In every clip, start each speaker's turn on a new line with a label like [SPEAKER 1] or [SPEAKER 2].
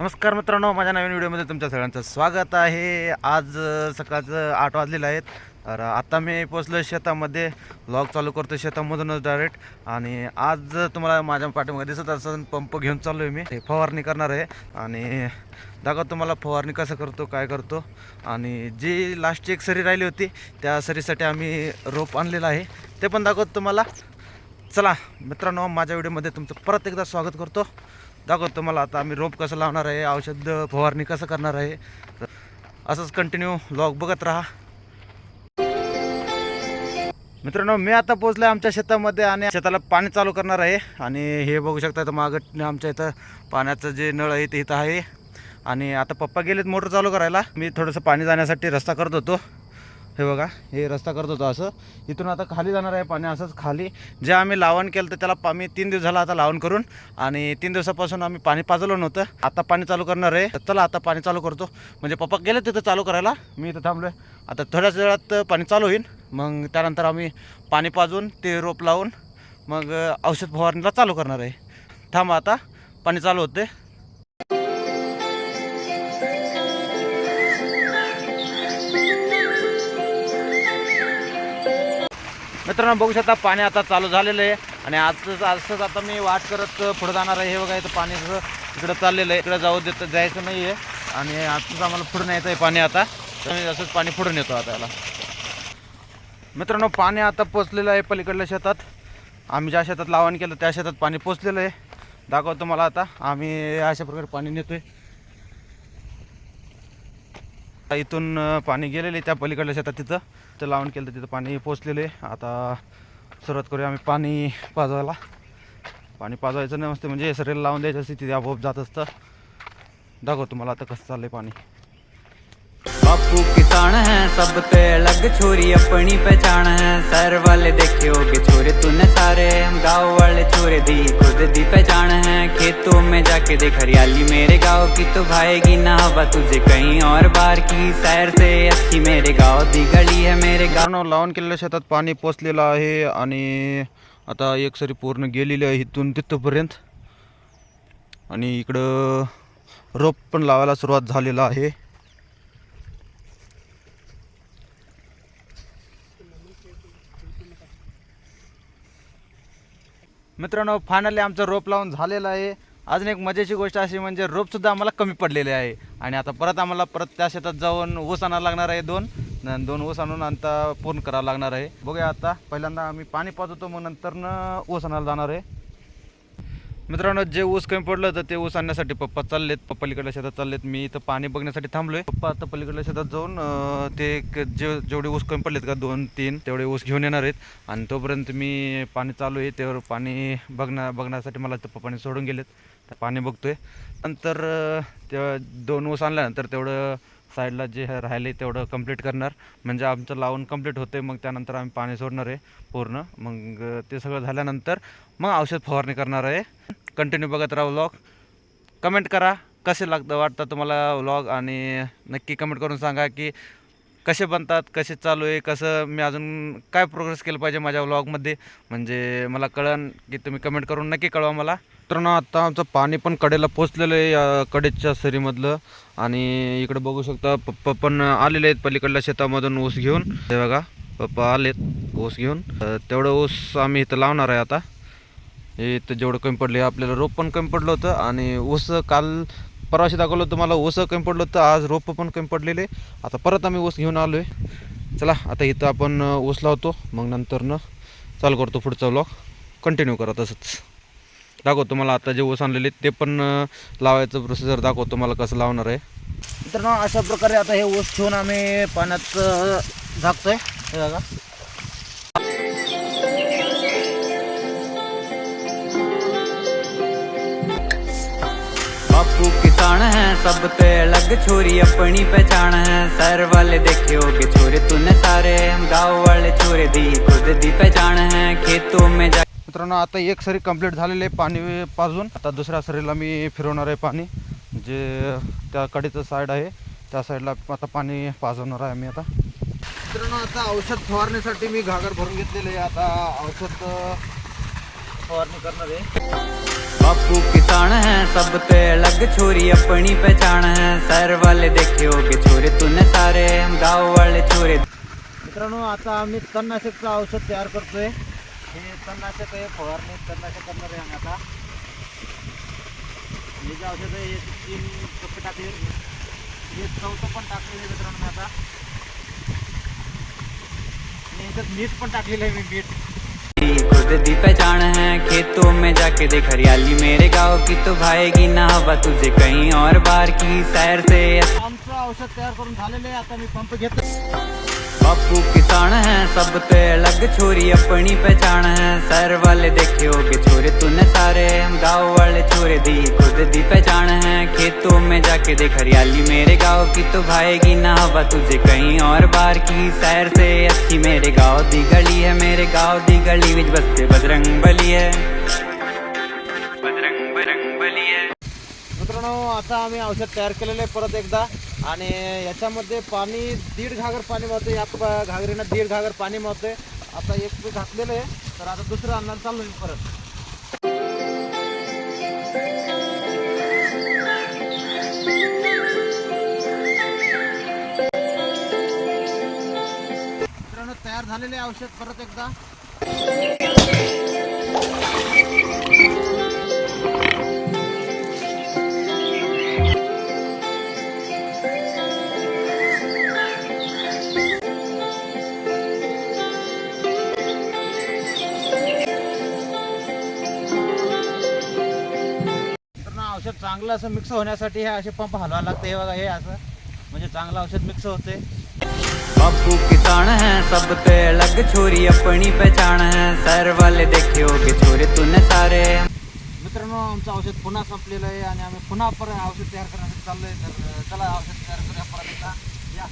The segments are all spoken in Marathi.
[SPEAKER 1] नमस्कार मित्रांनो माझ्या नवीन व्हिडिओमध्ये तुमच्या सगळ्यांचं स्वागत आहे. आज सकाळचं आठ वाजलेलं आहेत. तर आता मी पोचलो शेतामध्ये. लॉग चालू करतो शेतामधूनच डायरेक्ट आणि आज तुम्हाला माझ्या पाठीमध्ये दिसत असं पंप घेऊन चाललो आहे मी फवारणी करणार आहे. आणि दाखव तुम्हाला फवारणी कसं करतो काय करतो? आणि जी लास्टची एक सरी राहिली होती त्या सरीसाठी आम्ही रोप आणलेलं आहे. ते पण दाखवतो तुम्हाला. चला मित्रांनो माझ्या व्हिडिओमध्ये तुमचं परत एकदा स्वागत करतो. दाखवतो तुम्हाला आता आम्ही रोप कसं लावणार आहे औषध फवारणी कसं करणार आहे. तर असंच कंटिन्यू लॉग बघत राहा. मित्रांनो मी आता पोचलो आमच्या शेतामध्ये आणि शेताला पाणी चालू करणार आहे. आणि हे बघू शकता तर मागं आमच्या इथं पाण्याचं जे नळ आहे ते इथं आहे. आणि आता पप्पा गेलेत मोटर चालू करायला. मी थोडंसं पाणी जाण्यासाठी रस्ता करत होतो. हे बघा हे रस्ता करत होतो असं. इथून आता खाली जाणार आहे पाणी असंच खाली. जे आम्ही लावण केलं तर त्याला आम्ही तीन दिवस झाला आता लावण करून. आणि तीन दिवसापासून आम्ही पाणी पाजवलं नव्हतं. आता पाणी चालू करणार आहे. चला आता पाणी चालू करतो. म्हणजे पप्पा गेले तिथं चालू करायला. मी इथं थांबलो आहे आता थोड्याच वेळात पाणी चालू होईल. मग त्यानंतर आम्ही पाणी पाजून ते रोप लावून मग औषध फवारणीला चालू करणार आहे. थांबा आता. पाणी चालू होते मित्रांनो बघू शकता पाणी आता चालू झालेलं आहे. आणि आजच असंच आता मी वाट करत पुढे जाणार आहे. हे बघा इथं पाणी जसं इकडं चाललेलं आहे. इकडं जाऊ देत जायचं नाही आहे आणि आजच आम्हाला पुढे न्यायचं आहे पाणी आता. तर मी असंच पाणी पुढून नेतो आता याला. मित्रांनो पाणी आता पोचलेलं आहे पलीकडल्या शेतात. आम्ही ज्या शेतात लावण केलं त्या शेतात पाणी पोचलेलं आहे. दाखवतो मला आता. आम्ही अशा प्रकारे पाणी नेतोय. इथून पाणी गेलेले त्या पलीकडल्या शेतात तिथं. तिथं लावून केलं तर तिथं पाणी पोचलेलं. आहे आता सुरुवात करूया आम्ही पाणी पाजवायला. पाणी पाजवायचं नाही मस्त म्हणजे सरेला लावून द्यायचं असते तिथे आपोआप जात असतं. दाखव तुम्हाला आता कसं चाललंय पाणी.
[SPEAKER 2] बापू है, सब ते अलग छोरी अपनी पहचान है। शहर वाले देखे होगे छोरे तूने सारे गाँव वाले छोरे दी, खुद दी पहचान है। खेतों में जाके देख, हरियाली मेरे गाँव की तो भाएगी ना हवा, तुझे कहीं और बार की। शहर से अच्छी मेरे गाँव दी गली है मेरे गाँव।
[SPEAKER 1] कारण लावून केलेल्या शेतात पाणी पोचलेलं आहे आणि आता एक सरी पूर्ण गेलेली आहे इथून तिथपर्यंत. आणि इकडं रोप पण झालेला आहे. मित्रांनो फायनली आमचं रोप लावून झालेलं आहे. अजून एक मजेची गोष्ट अशी म्हणजे रोपसुद्धा आम्हाला कमी पडलेले आहे. आणि आता परत आम्हाला परत त्या शेतात जाऊन ऊस आणायला लागणार आहे दोन. न- दोन ऊस आणून आता पूर्ण करावं लागणार आहे. बघूया आता पहिल्यांदा आम्ही पाणी पाजवतो मग नंतरनं ऊस आणायला जाणार आहे. मित्रांनो जे ऊस कमी पडलं तर ते ऊस आणण्यासाठी पप्पा चाललेत. पप्पा पलीकडल्या शेतात चाललेत. मी इथं पाणी बघण्यासाठी थांबलोय. पप्पा आता पलीकडल्या शेतात जाऊन ते एक जे जेवढे ऊस कमी पडलेत का दोन तीन तेवढे ऊस घेऊन येणार आहेत. आणि तोपर्यंत मी पाणी चालू आहे. त्यावर पाणी बघण्या बघण्यासाठी मला पप्पा पप्पाने सोडून गेलेत. तर पाणी बघतोय. नंतर तेव्हा ते दोन ऊस आणल्यानंतर तेवढं साईडला जे राहिले तेवढं कंप्लीट करणार. म्हणजे आमचं लावून कंप्लीट होते मग त्यानंतर आम्ही पाणी सोडणार आहे पूर्ण. मग ते सगळं झाल्यानंतर मग औषध फवारणी करणार आहे. कंटिन्यू बघत राहा व्लॉग कमेंट करा कसे लागतं वाटतं तुम्हाला व्लॉग आणि नक्की कमेंट करून सांगा की कसे बनतात कसे चालू आहे कसं मी अजून काय प्रोग्रेस केलं पाहिजे माझ्या व्लॉगमध्ये म्हणजे मला कळन की तुम्ही कमेंट करून नक्की कळवा मला. मित्रांनो आता आमचं पाणी पण कडेला पोचलेलं आहे या कडेच्या सरीमधलं. आणि इकडे बघू शकता पप्पा पण आलेले आहेत पलीकडल्या शेतामधून ऊस घेऊन. हे बघा पप्पा आलेत ऊस घेऊन. तेवढं ऊस आम्ही इथं लावणार आहे आता. इथं जेवढं कमी पडले आपल्याला रोप पण कमी पडलं होतं आणि ऊस काल परवाशी दाखवलं होतं मला ऊस कमी पडलं होतं आज रोप पण कमी पडलेले आता परत आम्ही ऊस घेऊन आलो आहे चला आता इथं आपण ऊस लावतो मग नंतरनं चालू करतो पुढचा व्लॉग कंटिन्यू करा तसंच. दाखवतो मला आता जे ऊस आणलेले ते पण लावायचं प्रोसिजर दाखवतो मला कसं लावणार आहे. मित्रांनो अशा प्रकारे आता हे ऊस ठेवून आम्ही पाण्यात झाकतो आहे हे बघा.
[SPEAKER 2] बापू किसान है सब ते अलग छोरी अपनी पहचान है शहर वाले देखे होगे छोरे तूने सारे हम गाँव वाले छोरे दी खुद दी पहचान है खेतों में जा
[SPEAKER 1] मित्रांनो आता एक सरी कंप्लीट झालेले आहे पाणी पाजून आता दुसऱ्या सरीला मी फिरवणार आहे पाणी जे त्या कडेचं साईड आहे. त्या साईडला आता पाणी पाजवणार आहे मी आता. मित्रांनो आता औषध फवारणीसाठी मी घागर भरून घेतलेले आता औषध फवारणी करणार आहे.
[SPEAKER 2] बापू किसान है सब ते अलग छोरी अपनी पहचान है। शहर वाले देखे होगे छोरे तूने सारे हम गाँव वाले छोरे।
[SPEAKER 1] मित्रांनो आता आम्ही तणनाशकचं औषध तयार करतोय. हे तणनाशक आहे फवारणी तणनाशक करणार आहे आम्ही आता. हे जे औषध आहे हे तीन कप्पे टाकले. हे चौथं पण टाकलेलं आहे मित्रांनो आता. आणि ह्याच्यात मीठ पण टाकलेलं आहे मी मीठ.
[SPEAKER 2] खुद दी पहचान है खेतों में जाके देख हरियाली मेरे गाँव की तो भाएगी ना हवा तुझे कहीं और बार की सैर से।
[SPEAKER 1] औषध तयार करून झालेलं आता मी पंप घेतो.
[SPEAKER 2] बापू किसान है सब ते अलग छोरी अपनी पहचान है। शहर वाले देखे होगे छोरे तूने सारे। हम गाँव वाले छोरे दी खुद दी पहचान है। खेतों में जाके देख हरियाली मेरे गाँव की तो भाएगी ना हवा तुझे कहीं और बार की। सैर से अच्छी मेरे गाँव दी गली है मेरे गाँव दी गली विच बसते बजरंग बली है। बजरंग बजरंग बली है।
[SPEAKER 1] मित्रांनो आता आम्ही औषध तयार केलेलं परत एकदा आणि याच्यामध्ये पाणी दीड घागर पाणी मावतोय या घागरीनं दीड घागर पाणी मावतोय आता एक मी घातलेलं आहे. तर आता दुसरं अन्नाला चालू परत. तयार झालेले औषध परत एकदा. चांगलं असं मिक्स होण्यासाठी हे असे पंप हलवायला लागते. हे बघा हे असं म्हणजे चांगलं औषध मिक्स होते.
[SPEAKER 2] बापू किसान है सब ते अलग छोरी अपनी पहचान है। शहर वाले देखे होगे छोरे तूने सारे।
[SPEAKER 1] मित्रांनो आमचं औषध पुन्हा संपलेलं आहे आणि आम्ही पुन्हा परत औषध तयार करण्यासाठी चाललोय. तर चला औषध तयार करूया परत एकदा. या.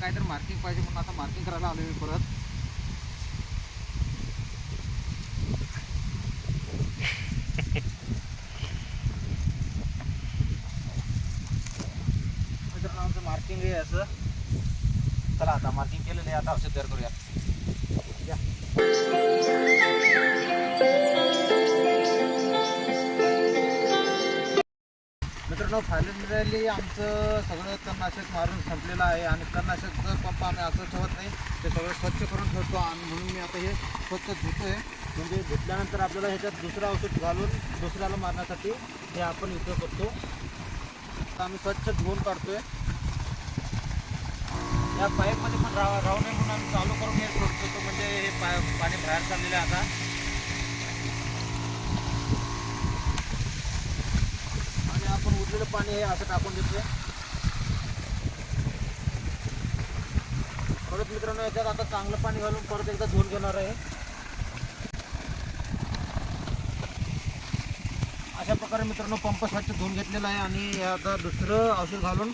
[SPEAKER 1] इथंपर्यंत मारले काहीतरी मार्किंग पाहिजे म्हणून आता मार्किंग करायला आलो मी परत. आमचं मार्किंग आहे असं. चला आता मार्किंग केलेलं आहे. आता औषध तयार करूया मित्रांनो फायनली आमचं सगळं तणनाशक मारून संपलेलं आहे आणि तणनाशकचं पंप आम्ही असं ठेवत नाही. ते सगळं स्वच्छ करून ठेवतो आणि म्हणून मी आता हे स्वच्छ धुतोय. म्हणजे धुतल्यानंतर आपल्याला ह्याच्यात दुसरं औषध घालून दुसऱ्याला मारण्यासाठी हे आपण इथं करतो. आम्ही स्वच्छ धुवून काढतोय. या पाईपमध्ये पण राह राहू नये म्हणून आम्ही चालू करून हे सोडतो. म्हणजे हे पाणी बाहेर चाललेलं आहे आता आणि आपण उरलेलं पाणी हे असं टाकून देतोय. परत मित्रांनो याच्यात आता चांगलं पाणी घालून परत एकदा धुवून घेणार आहे. अशा प्रकारे मित्रांनो पंप स्वच्छ धुवून घेतलेला आहे आणि आता दुसरं औषध घालून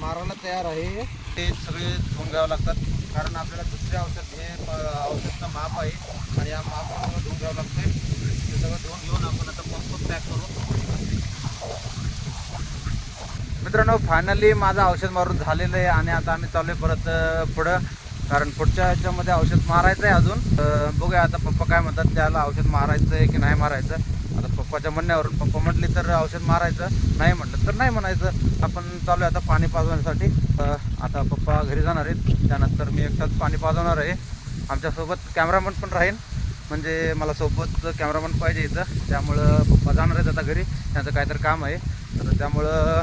[SPEAKER 1] मारायला तयार आहे. ते सगळे धुवून घ्यावं लागतात. कारण आपल्याला दुसरे औषध हे औषधचं माप आहे. आणि या मापामुळे धुवून घ्यावं लागते ते सगळं धुवून घेऊन आपण आता पंप पॅक करू मित्रांनो फायनली माझं औषध मारून झालेलं आहे आणि आता आम्ही चालू आहे परत पुढं. कारण पुढच्या ह्याच्यामध्ये औषध मारायचं आहे अजून. बघूया आता पप्पा काय म्हणतात त्याला औषध मारायचं आहे की नाही मारायचं. आता पप्पाच्या म्हणण्यावरून पप्पा म्हटले तर औषध मारायचं नाही म्हटलं तर नाही म्हणायचं. आपण चालू आहे आता पाणी पाजवण्यासाठी. आता पप्पा घरी जाणार आहेत. त्यानंतर मी एकटाच पाणी पाजवणार आहे. आमच्यासोबत कॅमेरामन पण राहील म्हणजे मला सोबत कॅमेरामन पाहिजे इथं. त्यामुळं पप्पा जाणार आहेत आता घरी. त्यांचं काहीतरी काम आहे. तर त्यामुळं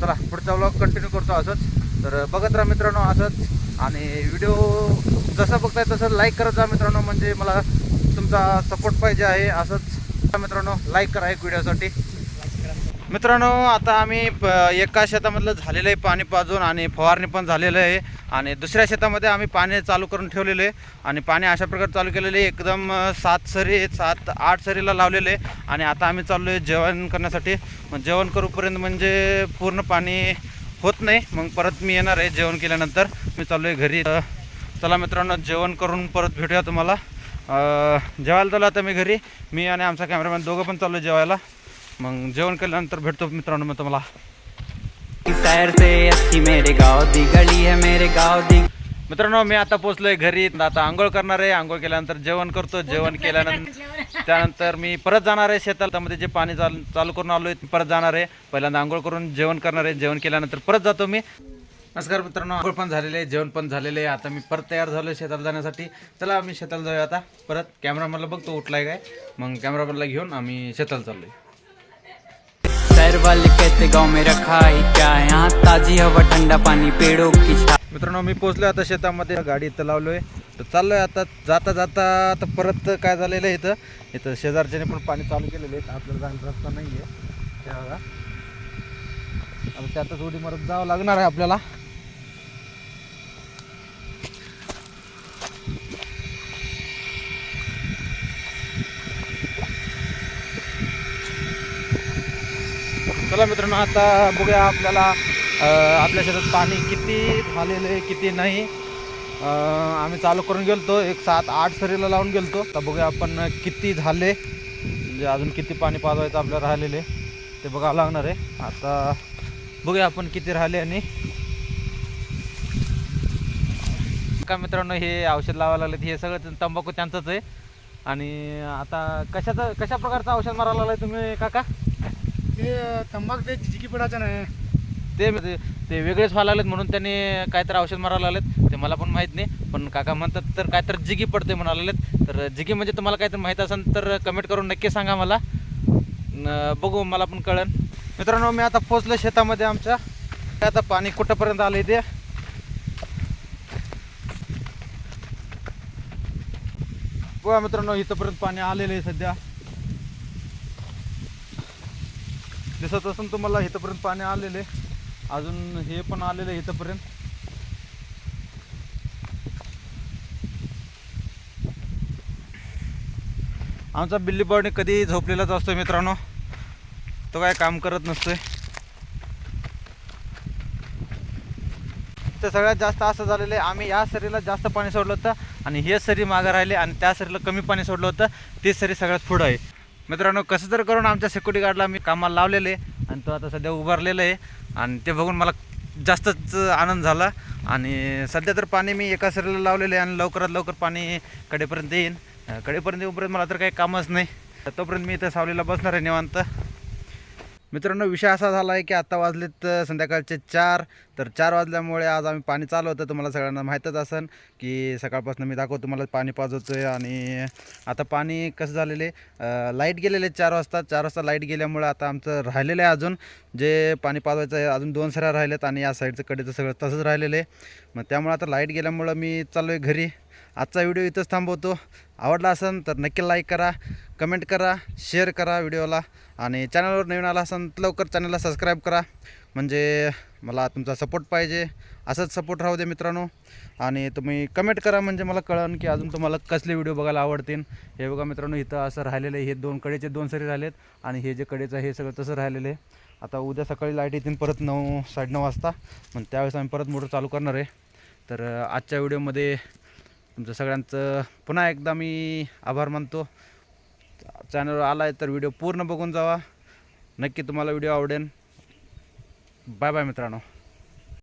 [SPEAKER 1] चला पुढचा व्लॉग कंटिन्यू करतो असंच. तर बघत राहा मित्रांनो असंच. आणि व्हिडिओ जसं बघताय तसं लाईक करत जा मित्रांनो. म्हणजे मला तुमचा सपोर्ट पाहिजे आहे असंच. मित्रांनो लाईक करा एक व्हिडिओसाठी मित्रांनो आता आम्ही प एका शेतामधलं झालेलं आहे पाणी पाजून आणि फवारणी पण झालेलं आहे. आणि दुसऱ्या शेतामध्ये आम्ही पाणी चालू करून ठेवलेलं आहे. आणि पाणी अशा प्रकारे चालू केलेलं आहे. एकदम सात सरी सात आठ सरीला लावलेलं आहे. आणि आता आम्ही चाललो आहे जेवण करण्यासाठी. मग जेवण करूपर्यंत म्हणजे पूर्ण पाणी होत नाही. मग परत मी येणार आहे जेवण केल्यानंतर. मी चाललो आहे घरी. चला मित्रांनो जेवण करून परत भेटूया तुम्हाला. जेवायला चालू आता मी घरी. मी आणि आमचा कॅमेरामॅन दोघं पण चाललो जेवायला. मग जेवण केल्यानंतर भेटतो मित्रांनो मग तुम्हाला.
[SPEAKER 2] सैर से अच्छी मेरे गाँव दी गली है मेरे गाँव दी
[SPEAKER 1] मित्रांनो मी आता पोचलोय घरी. आता आंघोळ करणार आहे. आंघोळ केल्यानंतर जेवण करतो. जेवण केल्यानंतर त्यानंतर मी परत जाणार आहे शेतामध्ये. जे पाणी चाल चालू करून आलोय ते परत जाणार आहे. पहिल्यांदा आंघोळ करून जेवण करणार आहे. जेवण केल्यानंतर परत जातो मी. नमस्कार मित्रांनो आंघोळ पण झालेले आहे जेवण पण झालेले आहे. आता मी परत तयार झालो शेताला जाण्यासाठी. चला आम्ही शेताला जाऊया आता. परत कॅमेरामॅनला बघतो उठलाय काय. मग कॅमेरामॅनला घेऊन आम्ही शेताला चाललोय.
[SPEAKER 2] सैर वाले कहते गाँव में रखा ही क्या है? यहाँ ताजी हवा ठंडा पानी पेड़ों की
[SPEAKER 1] मित्रांनो मी पोहोचलो आता शेतामध्ये गाडी इथं लावलोय. तर चाललोय आता जाता जाता आता परत काय झालेलं आहे इथं? इथं शेजारच्याने पण पाणी चालू केलेलं आहे. आपल्याला जायला रस्ता नाही आहे त्या बघा. आता त्यातच उडी मारत जावं लागणार आहे आपल्याला. चला मित्रांनो आता बघूया आपल्याला आपल्या शेतात पाणी किती झालेलं आहे किती नाही. आम्ही चालू करून गेलतो एक सात आठ सरीला लावून गेलतो. तर बघूया आपण किती झाले म्हणजे अजून किती पाणी पाजवायचं आपल्याला राहिलेले ते बघावं लागणार आहे. आता बघूया आपण किती राहिले आणि का मित्रांनो हे औषध लावायला लागले हे सगळं तंबाखू त्यांचंच आहे. आणि आता कशाचं कशा प्रकारचं औषध मारायला लागलं तुम्ही काका?
[SPEAKER 3] ते तंबाख ते झिकी पडायचं नाही.
[SPEAKER 1] ते ते- ते वेगळेच व्हायला लागलेत म्हणून त्यांनी काहीतरी औषध मारायला लागलेत. ते मला पण माहीत नाही. पण काका म्हणतात तर काहीतरी जिगी पडते म्हणायला लागलेत. तर जिगी म्हणजे तुम्हाला काहीतरी माहीत असेल तर कमेंट करून नक्की सांगा मला. न- बघू मला पण कळेल. मित्रांनो मी आता पोचलो शेतामध्ये आमच्या. काय आता पाणी कुठंपर्यंत आलं ते? बघा मित्रांनो इथंपर्यंत पाणी आलेलं आहे सध्या. दिसत असून तुम्हाला इथंपर्यंत पाणी आलेले. अजून हे पण आलेलं आहे इथंपर्यंत. आमचा बिल्ली बॉडी कधी झोपलेलाच असतो मित्रांनो. तो काय काम करत नसतोय. तर सगळ्यात जास्त असं झालेलं आहे आम्ही या सरीला जास्त पाणी सोडलं होतं आणि हे सरी मागं राहिले आणि त्या सरीला कमी पाणी सोडलं होतं. ते सरी सगळ्यात पुढं आहे. मित्रांनो कसं तर करून आमच्या सिक्युरिटी गार्डला मी कामाला लावलेले आहे आणि तो आता सध्या उभारलेलं आहे. आणि ते बघून मला जास्तच आनंद झाला. आणि सध्या तर पाणी मी एका सरीला लावलेलं आहे आणि लवकरात लवकर पाणी कडेपर्यंत येईन. कडेपर्यंत येऊपर्यंत मला तर काही कामच नाही. तोपर्यंत मी इथं सावलीला बसणार आहे निवांत. मित्रांनो विषय असा झाला आहे की आत्ता वाजलेत संध्याकाळचे चार. तर चार वाजल्यामुळे आज आम्ही पाणी चालू होतं तुम्हाला सगळ्यांना माहीतच असेल की सकाळपासून मी दाखवतो तुम्हाला पाणी पाजवतो आहे आणि आता पाणी कसं झालेले लाइट गेलेले चार वाजता. चार वाजता लाइट गेल्यामुळे आता आमचं राहिलेलं आहे अजून. जे पाणी पाजवायचं आहे अजून दोन सऱ्या राहिलेत आणि या साईडचं कडेचं सगळं तसंच राहिलेलं आहे. मग त्यामुळे आता लाइट गेल्यामुळं मी चाललो आहे घरी. आजचा व्हिडिओ इथंच थांबवतो. आवडला असेल तर नक्की लाईक करा कमेंट करा शेअर करा व्हिडिओला. आणि चॅनलवर नवीन आला असेल तर लवकर चॅनलला सबस्क्राईब करा. म्हणजे मला तुमचा सपोर्ट पाहिजे. असंच सपोर्ट राहू दे मित्रांनो. आणि तुम्ही कमेंट करा म्हणजे मला कळन की अजून तुम्हाला कसले व्हिडिओ बघायला आवडतील. हे बघा मित्रांनो इथं असं राहिलेलं आहे. हे दोन कडेचे दोन सरी राहिलेत. आणि हे जे कडेचं हे सगळं तसं राहिलेलं आहे. आता उद्या सकाळी लाइट येतील परत नऊ साडेनऊ वाजता. मग त्यावेळेस आम्ही परत मोटर चालू करणार आहे. तर आजच्या व्हिडिओमध्ये तुमचं सगळ्यांचं पुन्हा एकदा मी आभार मानतो. चॅनलवर आला आहे तर व्हिडिओ पूर्ण बघून जावा. नक्की तुम्हाला व्हिडिओ आवडेल. बाय बाय मित्रांनो.